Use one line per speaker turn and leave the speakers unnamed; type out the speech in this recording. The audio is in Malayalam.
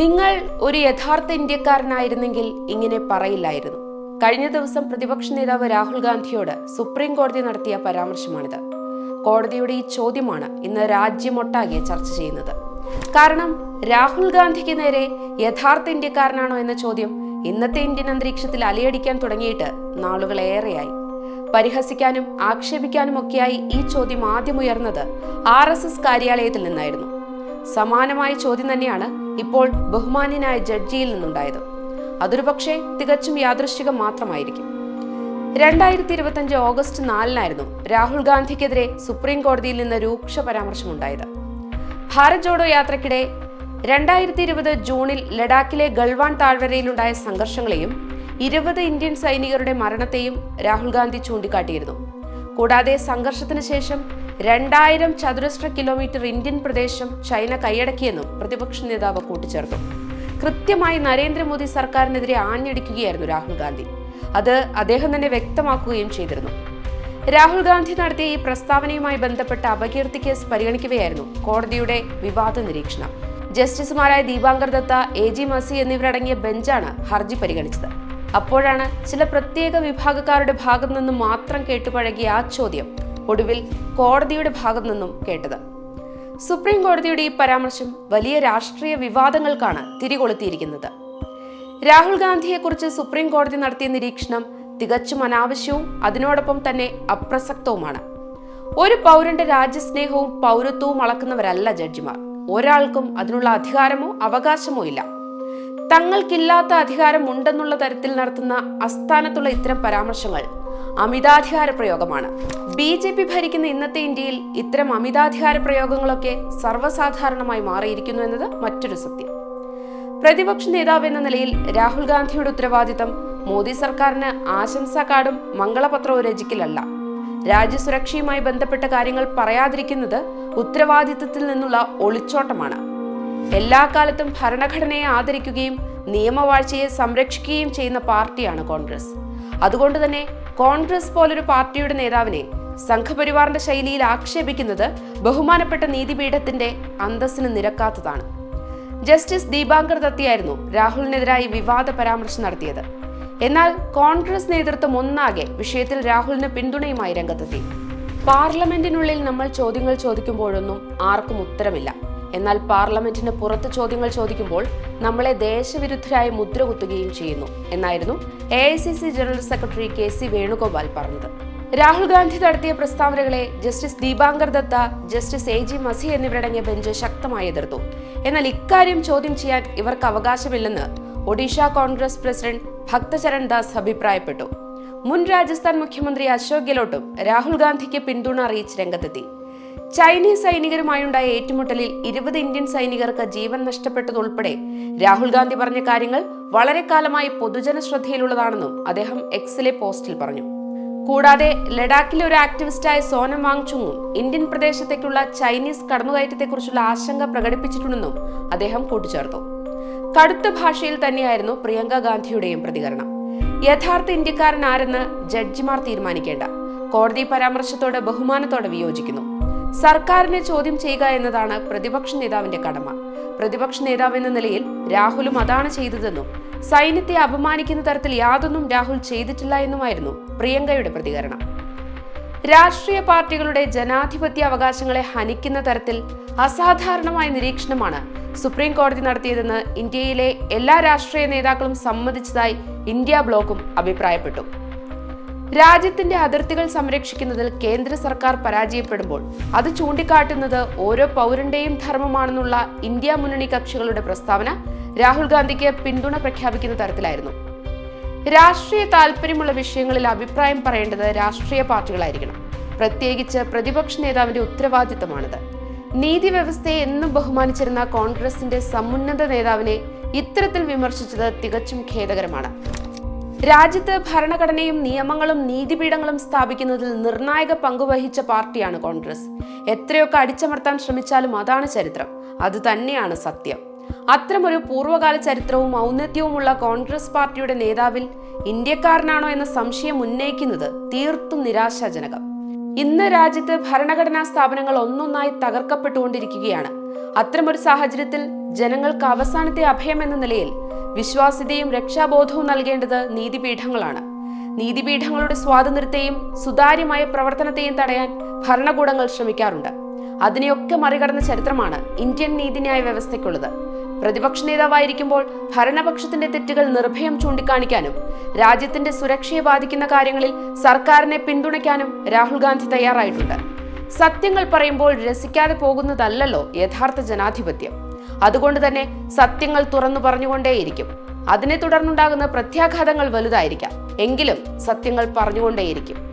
നിങ്ങൾ ഒരു യഥാർത്ഥ ഇന്ത്യക്കാരനായിരുന്നെങ്കിൽ ഇങ്ങനെ പറയില്ലായിരുന്നു. കഴിഞ്ഞ ദിവസം പ്രതിപക്ഷ നേതാവ് രാഹുൽ ഗാന്ധിയോട് സുപ്രീം കോടതി നടത്തിയ പരാമർശമാണിത്. കോടതിയുടെ ഈ ചോദ്യമാണ് ഇന്ന് രാജ്യമൊട്ടാകെ ചർച്ച ചെയ്യുന്നത്. കാരണം രാഹുൽ ഗാന്ധിക്ക് നേരെ യഥാർത്ഥ ഇന്ത്യക്കാരനാണോ എന്ന ചോദ്യം ഇന്നത്തെ ഇന്ത്യൻ അന്തരീക്ഷത്തിൽ അലയടിക്കാൻ തുടങ്ങിയിട്ട് നാളുകളേറെയായി. പരിഹസിക്കാനും ആക്ഷേപിക്കാനും ഒക്കെയായി ഈ ചോദ്യം ആദ്യം ഉയർന്നത് ആർ എസ് എസ് കാര്യാലയത്തിൽ നിന്നായിരുന്നു. സമാനമായ ചോദ്യം തന്നെയാണ് ഇപ്പോൾ ബഹുമാന്യനായ ജഡ്ജിയിൽ നിന്നുണ്ടായത്. അതൊരു പക്ഷേ തികച്ചും യാദൃശ്ചികം മാത്രമായിരിക്കും. രണ്ടായിരത്തി ഇരുപത്തിയഞ്ച് ഓഗസ്റ്റ് നാലിനായിരുന്നു രാഹുൽ ഗാന്ധിക്കെതിരെ സുപ്രീം കോടതിയിൽ നിന്ന് രൂക്ഷ പരാമർശമുണ്ടായത്. ഭാരത് ജോഡോ യാത്രക്കിടെ രണ്ടായിരത്തി ഇരുപത് ജൂണിൽ ലഡാക്കിലെ ഗൾവാൻ താഴ്വരയിലുണ്ടായ സംഘർഷങ്ങളെയും ഇരുപത് ഇന്ത്യൻ സൈനികരുടെ മരണത്തെയും രാഹുൽ ഗാന്ധി ചൂണ്ടിക്കാട്ടിയിരുന്നു. കൂടാതെ സംഘർഷത്തിന് ശേഷം രണ്ടായിരം ചതുരശ്ര കിലോമീറ്റർ ഇന്ത്യൻ പ്രദേശം ചൈന കൈയടക്കിയെന്നും പ്രതിപക്ഷ നേതാവ് കൂട്ടിച്ചേർത്തു. കൃത്യമായി നരേന്ദ്രമോദി സർക്കാരിനെതിരെ ആഞ്ഞടിക്കുകയായിരുന്നു രാഹുൽ ഗാന്ധി. അത് അദ്ദേഹം തന്നെ വ്യക്തമാക്കുകയും ചെയ്തിരുന്നു. രാഹുൽ ഗാന്ധി നടത്തിയ ഈ പ്രസ്താവനയുമായി ബന്ധപ്പെട്ട അപകീർത്തി കേസ് പരിഗണിക്കുകയായിരുന്നു കോടതിയുടെ വിവാദ നിരീക്ഷണം. ജസ്റ്റിസുമാരായ ദീപാങ്കർ ദത്ത എ ജി മസി എന്നിവരടങ്ങിയ ബെഞ്ചാണ് ഹർജി പരിഗണിച്ചത്. അപ്പോഴാണ് ചില പ്രത്യേക വിഭാഗക്കാരുടെ ഭാഗത്തു നിന്ന് മാത്രം കേട്ടുപഴകിയ ആ ചോദ്യം ഒടുവിൽ കോടതിയുടെ ഭാഗത്തു നിന്നും കേട്ടത്. സുപ്രീം കോടതിയുടെ ഈ പരാമർശം വലിയ രാഷ്ട്രീയ വിവാദങ്ങൾക്കാണ് തിരികൊളുത്തിയിരിക്കുന്നത്. രാഹുൽ ഗാന്ധിയെക്കുറിച്ച് സുപ്രീം കോടതി നടത്തിയ നിരീക്ഷണം തികച്ചും അനാവശ്യവും അതിനോടൊപ്പം തന്നെ അപ്രസക്തവുമാണ്. ഒരു പൗരന്റെ രാജ്യസ്നേഹവും പൗരത്വവും അളക്കുന്നവരല്ല ജഡ്ജിമാർ. ഒരാൾക്കും അതിനുള്ള അധികാരമോ അവകാശമോ ഇല്ല. തങ്ങൾക്കില്ലാത്ത അധികാരമുണ്ടെന്നുള്ള തരത്തിൽ നടത്തുന്ന അസ്ഥാനത്തുള്ള ഇത്തരം പരാമർശങ്ങൾ അമിതാധികാര പ്രയോഗമാണ്. ബി ജെ പി ഭരിക്കുന്ന ഇന്നത്തെ ഇന്ത്യയിൽ ഇത്തരം അമിതാധികാര പ്രയോഗങ്ങളൊക്കെ സർവസാധാരണമായി മാറിയിരിക്കുന്നു എന്നത് മറ്റൊരു സത്യം. പ്രതിപക്ഷ നേതാവ് എന്ന നിലയിൽ രാഹുൽ ഗാന്ധിയുടെ ഉത്തരവാദിത്തം മോദി സർക്കാരിന് ആശംസാ കാർഡും മംഗളപത്രവും രചിക്കലല്ല. രാജ്യസുരക്ഷയുമായി ബന്ധപ്പെട്ട കാര്യങ്ങൾ പറയാതിരിക്കുന്നത് ഉത്തരവാദിത്തത്തിൽ നിന്നുള്ള ഒളിച്ചോട്ടമാണ്. എല്ലാ കാലത്തും ഭരണഘടനയെ ആദരിക്കുകയും നിയമവാഴ്ചയെ സംരക്ഷിക്കുകയും ചെയ്യുന്ന പാർട്ടിയാണ് കോൺഗ്രസ്. അതുകൊണ്ട് തന്നെ കോൺഗ്രസ് പോലൊരു പാർട്ടിയുടെ നേതാവിനെ സംഘപരിവാറിന്റെ ശൈലിയിൽ ആക്ഷേപിക്കുന്നത് ബഹുമാനപ്പെട്ട നീതിപീഠത്തിന്റെ അന്തസ്സിന് നിരക്കാത്തതാണ്. ജസ്റ്റിസ് ദീപാങ്കർ ദത്തിയായിരുന്നു രാഹുലിനെതിരായി വിവാദ പരാമർശം നടത്തിയത്. എന്നാൽ കോൺഗ്രസ് നേതൃത്വം ഒന്നാകെ വിഷയത്തിൽ രാഹുലിന് പിന്തുണയുമായി രംഗത്തെത്തി. പാർലമെന്റിനുള്ളിൽ നമ്മൾ ചോദ്യങ്ങൾ ചോദിക്കുമ്പോഴൊന്നും ആർക്കും ഉത്തരമില്ല. എന്നാൽ പാർലമെന്റിന് പുറത്ത് ചോദ്യങ്ങൾ ചോദിക്കുമ്പോൾ നമ്മളെ ദേശവിരുദ്ധരായി മുദ്ര കുത്തുകയും ചെയ്യുന്നു എന്നായിരുന്നു A general secretary K C Venugopal പറഞ്ഞത്. രാഹുൽ ഗാന്ധി നടത്തിയ പ്രസ്താവനകളെ justice Dipankar Datta justice A G Masih എന്നിവരടങ്ങിയ ബെഞ്ച് ശക്തമായി എതിർത്തു. എന്നാൽ ഇക്കാര്യം ചോദ്യം ചെയ്യാൻ ഇവർക്ക് അവകാശമില്ലെന്ന് ഒഡീഷ കോൺഗ്രസ് പ്രസിഡന്റ് ഭക്തചരൺ ദാസ് അഭിപ്രായപ്പെട്ടു. മുൻ രാജസ്ഥാൻ മുഖ്യമന്ത്രി അശോക് ഗെലോട്ടും രാഹുൽ ഗാന്ധിക്ക് പിന്തുണ അറിയിച്ച് രംഗത്തെത്തി. ചൈനീസ് സൈനികരുമായുണ്ടായ ഏറ്റുമുട്ടലിൽ ഇരുപത് ഇന്ത്യൻ സൈനികർക്ക് ജീവൻ നഷ്ടപ്പെട്ടതുൾപ്പെടെ രാഹുൽ ഗാന്ധി പറഞ്ഞ കാര്യങ്ങൾ വളരെ കാലമായി പൊതുജന ശ്രദ്ധയിലുള്ളതാണെന്നും അദ്ദേഹം എക്സിലെ പോസ്റ്റിൽ പറഞ്ഞു. കൂടാതെ ലഡാക്കിലെ ഒരു ആക്ടിവിസ്റ്റായ സോനം വാങ്ചുങ്ങും ഇന്ത്യൻ പ്രദേശത്തേക്കുള്ള ചൈനീസ് കടന്നുകയറ്റത്തെക്കുറിച്ചുള്ള ആശങ്ക പ്രകടിപ്പിച്ചിട്ടുണ്ടെന്നും അദ്ദേഹം കൂട്ടിച്ചേർത്തു. കടുത്ത ഭാഷയിൽ തന്നെയായിരുന്നു പ്രിയങ്ക ഗാന്ധിയുടെയും പ്രതികരണം. യഥാർത്ഥ ഇന്ത്യക്കാരൻ ആരെന്ന് ജഡ്ജിമാർ തീരുമാനിക്കേണ്ട. കോടതി പരാമർശത്തോട് ബഹുമാനത്തോടെ വിയോജിക്കുന്നു. സർക്കാരിനെ ചോദ്യം ചെയ്യുക എന്നതാണ് പ്രതിപക്ഷ നേതാവിന്റെ കടമ. പ്രതിപക്ഷ നേതാവ് എന്ന നിലയിൽ രാഹുലും അതാണ് ചെയ്തതെന്നും സൈന്യത്തെ അപമാനിക്കുന്ന തരത്തിൽ യാതൊന്നും രാഹുൽ ചെയ്തിട്ടില്ല എന്നുമായിരുന്നു പ്രിയങ്കയുടെ പ്രതികരണം. രാഷ്ട്രീയ പാർട്ടികളുടെ ജനാധിപത്യ അവകാശങ്ങളെ ഹനിക്കുന്ന തരത്തിൽ അസാധാരണമായ നിരീക്ഷണമാണ് സുപ്രീം കോടതി നടത്തിയതെന്ന് ഇന്ത്യയിലെ എല്ലാ രാഷ്ട്രീയ നേതാക്കളും സമ്മതിച്ചതായി ഇന്ത്യ ബ്ലോക്കും അഭിപ്രായപ്പെട്ടു. രാജ്യത്തിന്റെ അതിർത്തികൾ സംരക്ഷിക്കുന്നതിൽ കേന്ദ്ര സർക്കാർ പരാജയപ്പെടുമ്പോൾ അത് ചൂണ്ടിക്കാട്ടുന്നത് ഓരോ പൗരന്റെയും ധർമ്മമാണെന്നുള്ള ഇന്ത്യ മുന്നണി കക്ഷികളുടെ പ്രസ്താവന രാഹുൽ ഗാന്ധിക്ക് പിന്തുണ പ്രഖ്യാപിക്കുന്ന തരത്തിലായിരുന്നു. രാഷ്ട്രീയ താല്പര്യമുള്ള വിഷയങ്ങളിൽ അഭിപ്രായം പറയേണ്ടത് രാഷ്ട്രീയ പാർട്ടികളായിരിക്കണം. പ്രത്യേകിച്ച് പ്രതിപക്ഷ നേതാവിന്റെ ഉത്തരവാദിത്തമാണിത്. നീതി വ്യവസ്ഥയെ എന്നും ബഹുമാനിച്ചിരുന്ന കോൺഗ്രസിന്റെ സമുന്നത നേതാവിനെ ഇത്തരത്തിൽ വിമർശിച്ചത് തികച്ചും ഖേദകരമാണ്. രാജ്യത്ത് ഭരണഘടനയും നിയമങ്ങളും നീതിപീഠങ്ങളും സ്ഥാപിക്കുന്നതിൽ നിർണായക പങ്കുവഹിച്ച പാർട്ടിയാണ് കോൺഗ്രസ്. എത്രയൊക്കെ അടിച്ചമർത്താൻ ശ്രമിച്ചാലും അതാണ് ചരിത്രം. അത് തന്നെയാണ് സത്യം. അത്തരമൊരു പൂർവകാല ചരിത്രവും ഔന്നത്യവുമുള്ള കോൺഗ്രസ് പാർട്ടിയുടെ നേതാവിൽ ഇന്ത്യക്കാരനാണോ എന്ന സംശയം ഉന്നയിക്കുന്നത് തീർത്തും നിരാശാജനകം. ഇന്ന് രാജ്യത്ത് ഭരണഘടനാ സ്ഥാപനങ്ങൾ ഒന്നൊന്നായി തകർക്കപ്പെട്ടുകൊണ്ടിരിക്കുകയാണ്. അത്തരമൊരു സാഹചര്യത്തിൽ ജനങ്ങൾക്ക് അവസാനത്തെ അഭയം എന്ന നിലയിൽ വിശ്വാസ്യതയും രക്ഷാബോധവും നൽകേണ്ടത് നീതിപീഠങ്ങളാണ്. നീതിപീഠങ്ങളുടെ സ്വാതന്ത്ര്യത്തെയും സുതാര്യമായ പ്രവർത്തനത്തെയും തടയാൻ ഭരണകൂടങ്ങൾ ശ്രമിക്കാറുണ്ട്. അതിനെയൊക്കെ മറികടന്ന ചരിത്രമാണ് ഇന്ത്യൻ നീതിന്യായ വ്യവസ്ഥയ്ക്കുള്ളത്. പ്രതിപക്ഷ നേതാവായിരിക്കുമ്പോൾ ഭരണപക്ഷത്തിന്റെ തെറ്റുകൾ നിർഭയം ചൂണ്ടിക്കാണിക്കാനും രാജ്യത്തിന്റെ സുരക്ഷയെ ബാധിക്കുന്ന കാര്യങ്ങളിൽ സർക്കാരിനെ പിന്തുണയ്ക്കാനും രാഹുൽ ഗാന്ധി തയ്യാറായിട്ടുണ്ട്. സത്യങ്ങൾ പറയുമ്പോൾ രസിക്കാതെ പോകുന്നതല്ലല്ലോ യഥാർത്ഥ ജനാധിപത്യം. അതുകൊണ്ട് തന്നെ സത്യങ്ങൾ തുറന്നു പറഞ്ഞുകൊണ്ടേയിരിക്കും. അതിനെ തുടർന്നുണ്ടാകുന്ന പ്രത്യാഘാതങ്ങൾ വലുതായിരിക്കാം. എങ്കിലും സത്യങ്ങൾ പറഞ്ഞുകൊണ്ടേയിരിക്കും.